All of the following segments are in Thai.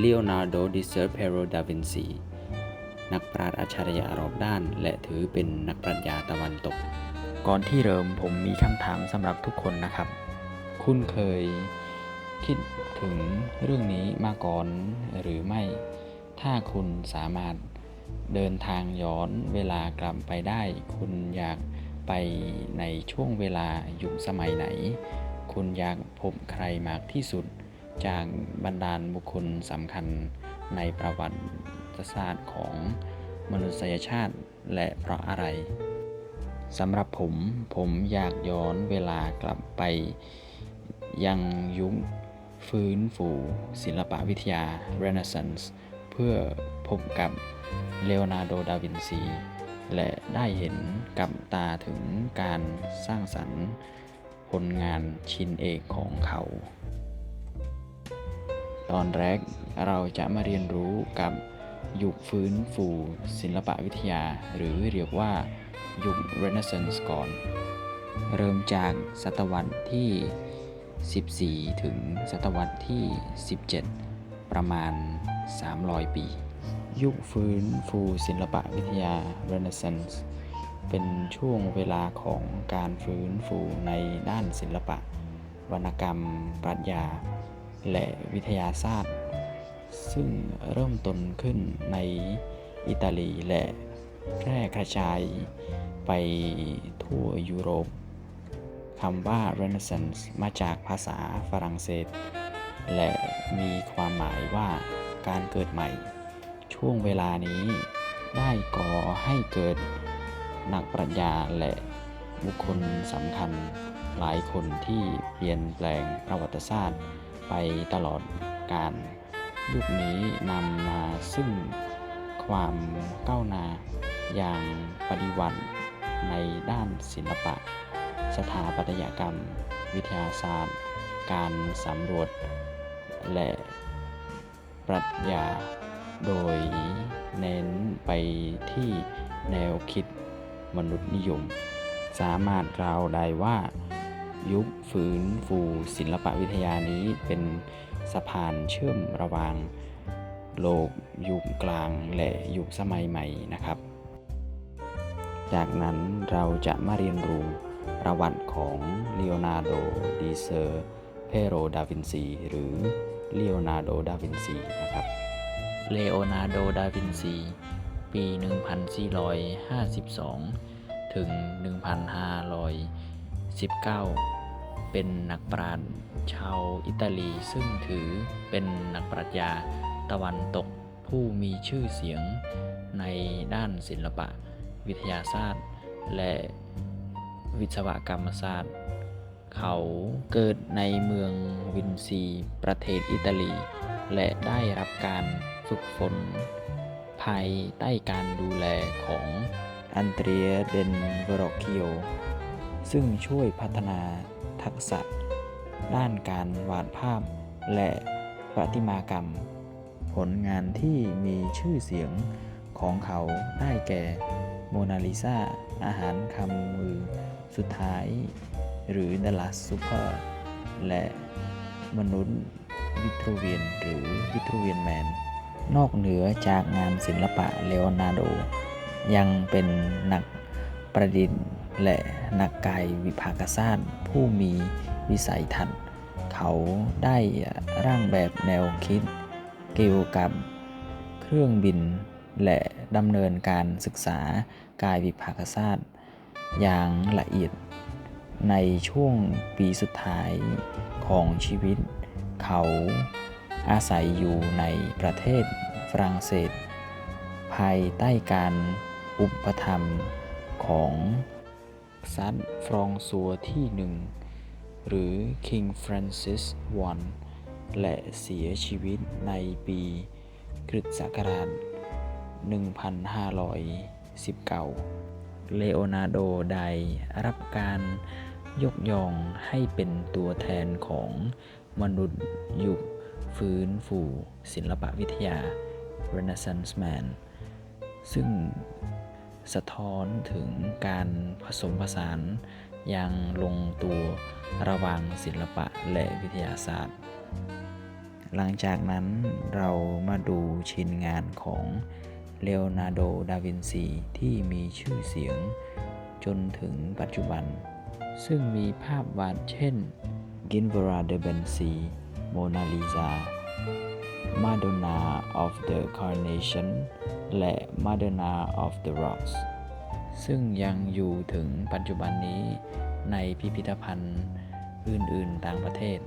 เลโอนาร์โด ดิเซอร์เพโร ดาวินซี นักปราชญ์อัจฉริยะรอบด้าน และถือเป็นนักปรัชญาตะวันตก ก่อนที่เริ่มผมมีคำถามสำหรับทุกคนนะครับ คุณเคยคิดถึงเรื่องนี้มาก่อนหรือไม่ ถ้าคุณสามารถเดินทางย้อนเวลากลับไปได้ คุณอยากไปในช่วงเวลายุคสมัยไหน คุณอยากพบใครมากที่สุด จากบรรดาบุคคลสำคัญในประวัติศาสตร์ของมนุษยชาติและเพราะอะไรสำหรับผมผมอยากย้อนเวลากลับไป ยังยุคฟื้นฟูศิลปวิทยา Renaissance เพื่อพบกับเลโอนาร์โด ดาวินซี และได้เห็นกับตาถึงการสร้างสรรค์ผลงานชิ้นเอกของเขา ตอนแรกเราจะมาเรียนรู้กับยุคฟื้นฟูศิลปวิทยา หรือเรียกว่ายุค Renaissance ก่อน เริ่มจากศตวรรษที่ 14 ถึงศตวรรษที่ 17 ประมาณ 300 ปี ยุคฟื้นฟูศิลปวิทยา Renaissance เป็นช่วงเวลาของการฟื้นฟูในด้านศิลปะ วรรณกรรม ปรัชญา และวิทยาศาสตร์ ซึ่งเริ่มต้นขึ้นในอิตาลีและแพร่กระจายไปทั่วยุโรปคำว่า Renaissance มาจากภาษาฝรั่งเศส และมีความหมายว่าการเกิดใหม่ ช่วงเวลานี้ได้ก่อให้เกิดนักปรัชญาและบุคคลสำคัญหลายคนที่เปลี่ยนแปลงประวัติศาสตร์ ไปตลอดการยุคนี้นำมาซึ่งความก้าวหน้าอย่างปฏิวัติในด้านศิลปะ สถาปัตยกรรม วิทยาศาสตร์ การสำรวจ และปรัชญา โดยเน้นไปที่แนวคิดมนุษยนิยม สามารถกล่าวได้ว่า ยุคฟื้นฟูศิลปวิทยานี้เป็นสะพานเชื่อมระหว่างโลกยุคกลางและยุคสมัยใหม่นะครับ จากนั้นเราจะมาเรียนรู้ประวัติของเลโอนาร์โดดิเซอร์เพโร ดาวินซี หรือเลโอนาร์โด ดาวินซี นะครับ เลโอนาร์โด ดาวินซี ปี 1452 ถึง 1519 เป็นนักปราชญ์ชาวอิตาลี ซึ่งถือเป็นนักปรัชญาตะวันตกผู้มีชื่อเสียงในด้านศิลปะ วิทยาศาสตร์ และวิศวกรรมศาสตร์ เขาเกิดในเมืองวินซี ประเทศอิตาลี และได้รับการฝึกฝน ภายใต้การดูแลของอันเตรียเดนเวโรคิโอซึ่งช่วยพัฒนา ทักษะ ด้านการวาดภาพ และประติมากรรม ผลงานที่มีชื่อเสียงของเขาได้แก่โมนาลิซาอาหารคำมือสุดท้าย หรือ The Last Supper และมนุษย์วิทรูเวียนหรือวิทรูเวียนแมน นอกเหนือจากงานศิลปะเลโอนาร์โด ยังเป็นนักประดิษฐ์ และนักกายวิภาคศาสตร์ผู้มีวิสัยทัศน์เขาได้ร่างแบบแนวคิดเกี่ยวกับเครื่องบิน และดำเนินการศึกษากายวิภาคศาสตร์อย่างละเอียดในช่วงปีสุดท้ายของชีวิต เขาอาศัยอยู่ในประเทศฝรั่งเศส ภายใต้การอุปถัมภ์ของ ซันฟรองซัวที่หนึ่งหรือ King Francis I และเสียชีวิตในปีคริสตศักราช 1519 เลโอนาร์โดไดรับการยกย่องให้เป็นตัวแทนของมนุษย์ยุคฟื้นฟูศิลปวิทยา Renaissance Man ซึ่ง สะท้อนถึงการผสมผสานอย่างลงตัวระหว่างศิลปะและวิทยาศาสตร์ หลังจากนั้นเรามาดูชิ้นงานของเลโอนาร์โด ดาวินซีที่มีชื่อเสียงจนถึงปัจจุบัน ซึ่งมีภาพวาดเช่นกินเวราเดเบนซีโมนาลิซา Madonna of the Carnation และ Madonna of the Rocks ซึ่งยังอยู่ถึงปัจจุบันนี้ในพิพิธภัณฑ์อื่น ๆ ต่างประเทศ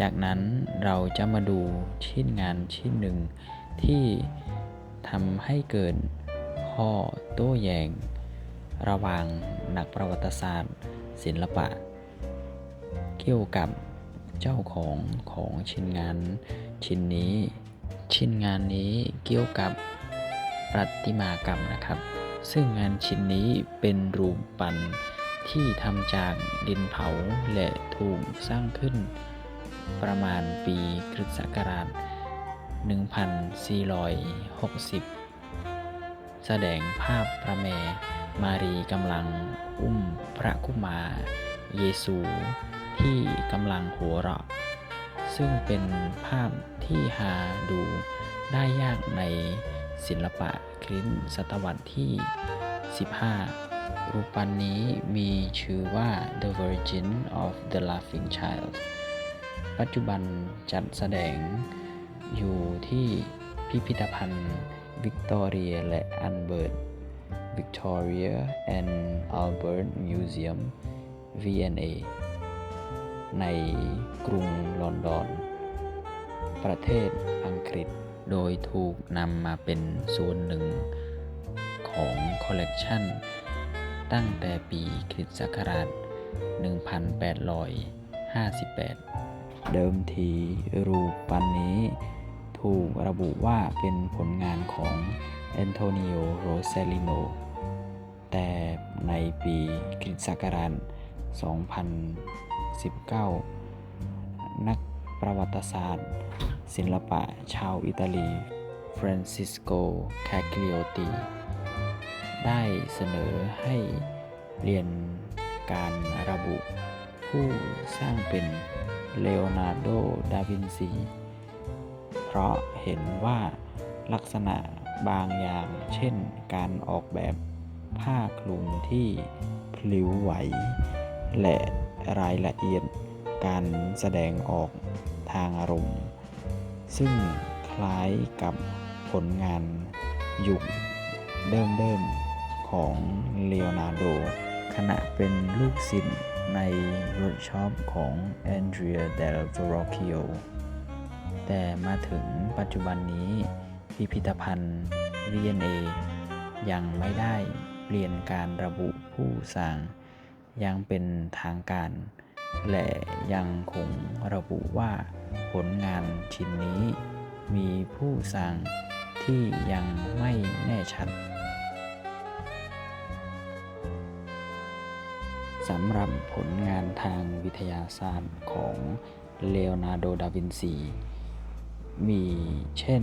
จากนั้นเราจะมาดูชิ้นงานชิ้นหนึ่งที่ทำให้เกิดข้อโต้แย้งระหว่างนักประวัติศาสตร์ ศิลปะ เกี่ยวกับ เจ้าของของชิ้นงานชิ้นนี้ ชิ้นงานนี้เกี่ยวกับประติมากรรมนะครับ ซึ่งงานชิ้นนี้เป็นรูปปั้นที่ทำจากดินเผาและถูกสร้างขึ้น ประมาณปีคริสต์ศักราช 1460 แสดงภาพพระแม่มารีกำลังอุ้มพระกุมารเยซู ที่กำลังหัวเราะ ซึ่งเป็นภาพที่หาดูได้ยากในศิลปะคริสต์ศตวรรษที่ 15 รูปปั้นนี้มีชื่อว่า The Virgin of the Laughing Child ปัจจุบันจัดแสดงอยู่ที่พิพิธภัณฑ์วิกตอเรียและอันเบิร์ต Victoria and Albert Museum V&A ในกรุงลอนดอน ประเทศอังกฤษ โดยถูกนำมาเป็นส่วนหนึ่งของคอลเลกชันตั้งแต่ปีคริสต์ศักราช 1858 เดิมทีรูปปั้นนี้ถูกระบุว่าเป็นผลงานของแอนโทนิโอ โรเซลิโน แต่ในปีคริสต์ศักราช 19 นักประวัติศาสตร์ ศิลปะชาวอิตาลีฟรานซิสโก คากิโอติได้เสนอให้เรียนการระบุ ผู้สร้างเป็นเลโอนาร์โด ดาวินซี เพราะเห็นว่าลักษณะบางอย่างเช่นการออกแบบผ้าคลุมที่พลิ้วไหวและ รายละเอียดการแสดงออกทางอารมณ์ ซึ่งคล้ายกับผลงานยุคเดิมๆของเลโอนาร์โด ขณะเป็นลูกศิษย์ในเวิร์กช็อปของแอนเดรียเดลวโรคิโอแต่มาถึงปัจจุบันนี้พิพิธภัณฑ์ V&A ยังไม่ได้เปลี่ยนการระบุผู้สร้าง ยังเป็นทางการ และยังคงระบุว่าผลงานชิ้นนี้ มีผู้สร้างที่ยังไม่แน่ชัดสำหรับผลงานทางวิทยาศาสตร์ของเลโอนาร์โด ดาวินซี มีเช่น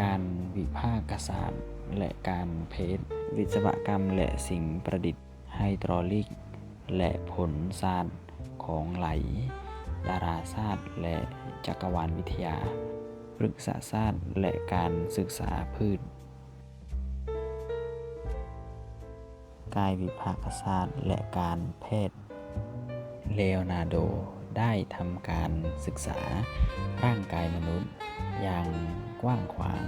การวิภาคศาสตร์และการเพชรวิศวกรรมและสิ่งประดิษฐ์ไฮดรอลิก และผลศาสตร์ของไหล ดาราศาสตร์ และจักรวาลวิทยาพฤกษศาสตร์และการศึกษาพืช กายวิภาคศาสตร์และการแพทย์ เลโอนาร์โดได้ทำการศึกษาร่างกายมนุษย์ อย่างกว้างขวาง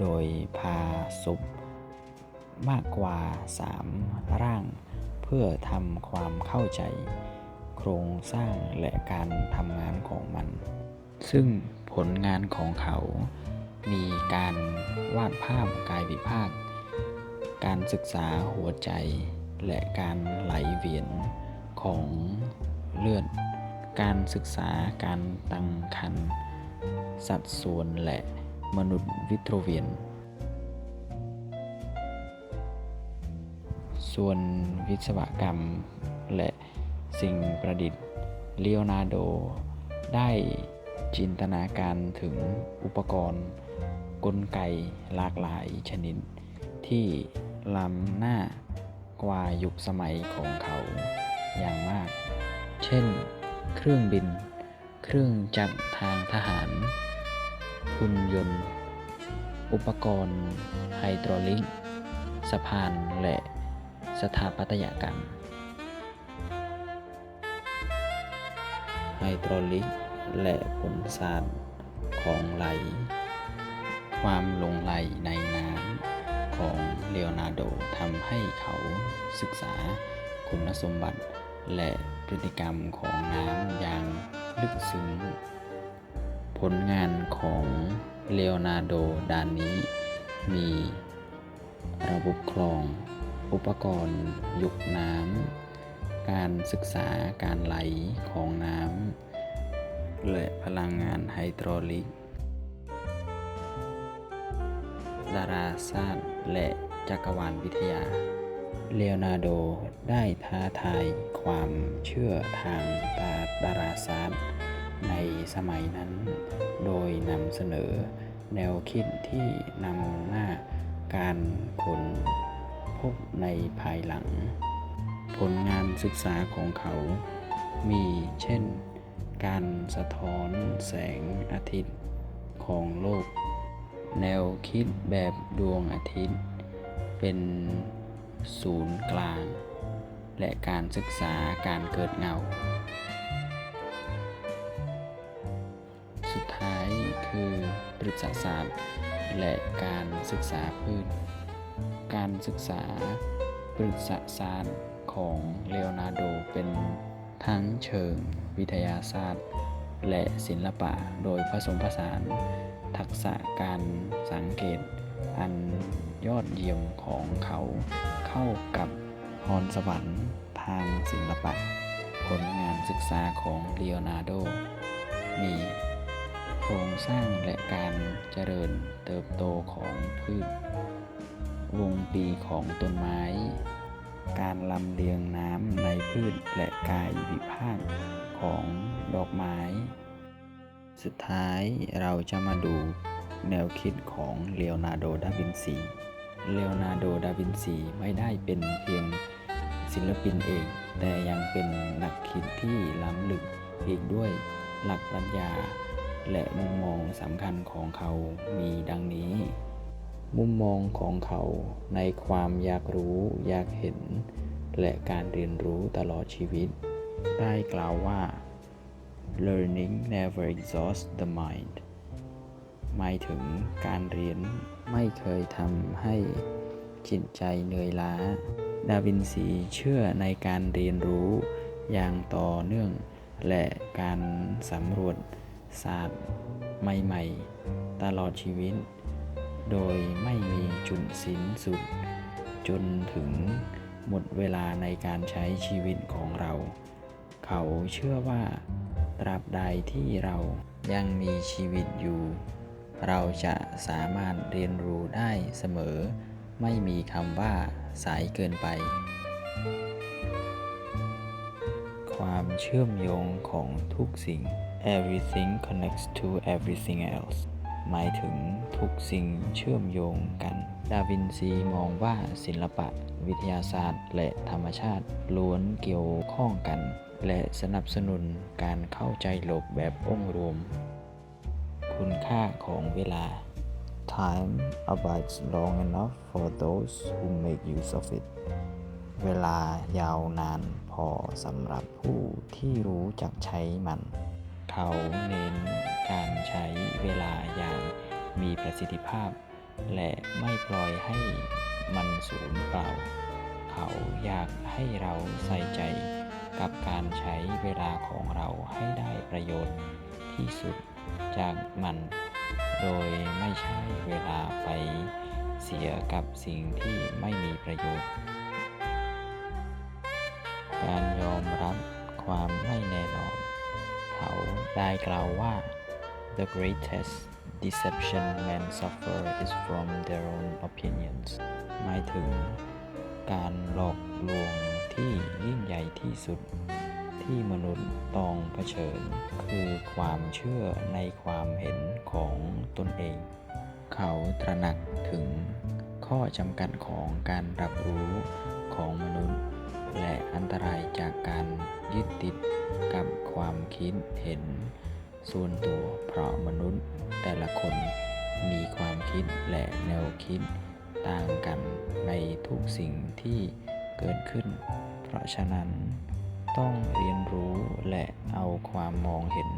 โดยพาศพมากกว่า 3 ร่าง เพื่อทำความเข้าใจ โครงสร้างและการทำงานของมัน ซึ่งผลงานของเขา มีการวาดภาพกายวิภาค การศึกษาหัวใจ และการไหลเวียนของเลือด การศึกษาการตั้งครรภ์สัดส่วนและมนุษย์วิตรเวียน ส่วนวิศวกรรมและสิ่งประดิษฐ์เลโอนาโด ได้จินตนาการถึงอุปกรณ์ กลไกหลากหลายชนิด ที่ล้ำหน้ากว่ายุคสมัยของเขาอย่างมาก เช่น เครื่องบิน เครื่องจักรทางทหาร หุ่นยนต์ อุปกรณ์ไฮดรอลิก สะพานและ สถาปัตยกรรม ไฮดรอลิก และผลสาดของไหล ความลงไหลในน้ำของเลโอนาร์โดทำให้เขาศึกษาคุณสมบัติและพฤติกรรมของน้ำอย่างลึกซึ้ง ผลงานของเลโอนาร์โดด้านนี้มีระบบคลอง อุปกรณ์ยุกน้ำ การศึกษาการไหลของน้ำ และพลังงานไฮดรอลิก ดาราศาสตร์และจักรวาลวิทยา เลโอนาร์โดได้ท้าทายความเชื่อทางดาดาราศาสตร์ในสมัยนั้น โดยนำเสนอแนวคิดที่นำหน้าการค้น พบในภายหลัง ผลงานศึกษาของเขา มีเช่น การสะท้อนแสงอาทิตย์ของโลก แนวคิดแบบดวงอาทิตย์ เป็นศูนย์กลาง และการศึกษาการเกิดเงา สุดท้ายคือปรึกษาศาสตร์และการศึกษาพืช การศึกษาปรึกษาศาสตร์ของเลโอนาร์โดเป็นทั้งเชิงวิทยาศาสตร์ และศิลปะโดยผสมผสาน ทักษะการสังเกต อันยอดเยี่ยมของเขาเข้ากับพรสวรรค์ทางศิลปะ ผลงานศึกษาของเลโอนาร์โด มีโครงสร้างและการเจริญเติบโตของพืช วงปีของต้นไม้ การลำเลียงน้ำในพืชและกายวิภาคของดอกไม้ สุดท้ายเราจะมาดูแนวคิดของเลโอนาร์โด ดาวินซีเลโอนาร์โด ดาวินซีไม่ได้เป็นเพียงศิลปินเอง แต่ยังเป็นนักคิดที่ล้ำลึกอีกด้วยหลักปรัชญาและมุมมองสำคัญของเขามีดังนี้ มุมมองของเขาในความอยากรู้อยากเห็น และการเรียนรู้ตลอดชีวิต ได้กล่าวว่า learning never exhausts the mind หมายถึงการเรียนไม่เคยทำให้จิตใจเหนื่อยล้า ดาวินซีเชื่อในการเรียนรู้อย่างต่อเนื่อง และการสำรวจศาสตร์ใหม่ ๆ ตลอดชีวิต โดยไม่มีจุดสิ้นสุด จนถึงหมดเวลาในการใช้ชีวิตของเรา เขาเชื่อว่าตราบใดที่เรายังมีชีวิตอยู่ เราจะสามารถเรียนรู้ได้เสมอ ไม่มีคำว่าสายเกินไป ความเชื่อมโยงของทุกสิ่ง everything connects to everything else หมายถึงทุกสิ่งเชื่อมโยงกัน ดาวินซีมองว่าศิลปะ วิทยาศาสตร์ และธรรมชาติล้วนเกี่ยวข้องกัน และสนับสนุนการเข้าใจโลกแบบองค์รวม คุณค่าของเวลา Time abides long enough for those who make use of it เวลายาวนานพอสำหรับผู้ที่รู้จักใช้มัน เขาเน้น การใช้เวลาอย่างมีประสิทธิภาพ และไม่ปล่อยให้มันสูญเปล่า เขาอยากให้เราใส่ใจกับการใช้เวลาของเราให้ได้ประโยชน์ที่สุดจากมัน โดยไม่ใช่เวลาไปเสียกับสิ่งที่ไม่มีประโยชน์ การยอมรับความไม่แน่นอน เขาได้กล่าวว่า the greatest deception men suffer is from their own opinions หมายถึงการหลอกลวงที่ยิ่งใหญ่ที่สุด ที่มนุษย์ต้องเผชิญ คือความเชื่อในความเห็นของตนเอง เขาตระหนักถึงข้อจำกัดของการรับรู้ของมนุษย์ และอันตรายจากการยึดติดกับความคิดเห็น ส่วนตัวเพราะมนุษย์แต่ละคนมีความคิดและแนวคิดต่างกันในทุกสิ่งที่เกิดขึ้น เพราะฉะนั้นต้องเรียนรู้และเอาความมองเห็น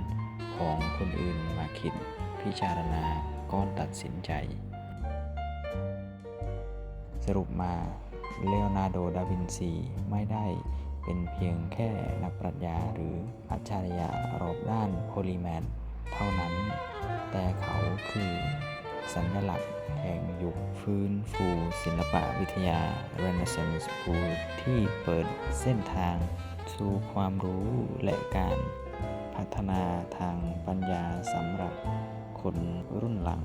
ของคนอื่นมาคิดพิจารณาก่อนตัดสินใจ สรุปมาเลโอนาร์โด ดาวินซีไม่ได้ เป็นเพียงแค่นักปรัชญาหรืออัจฉริยะรอบด้านโพลีแมนเท่านั้น แต่เขาคือสัญลักษณ์แห่งยุคฟื้นฟูศิลปะวิทยา Renaissance ผู้ที่เปิดเส้นทาง สู่ความรู้และการพัฒนาทางปัญญาสำหรับคนรุ่นหลัง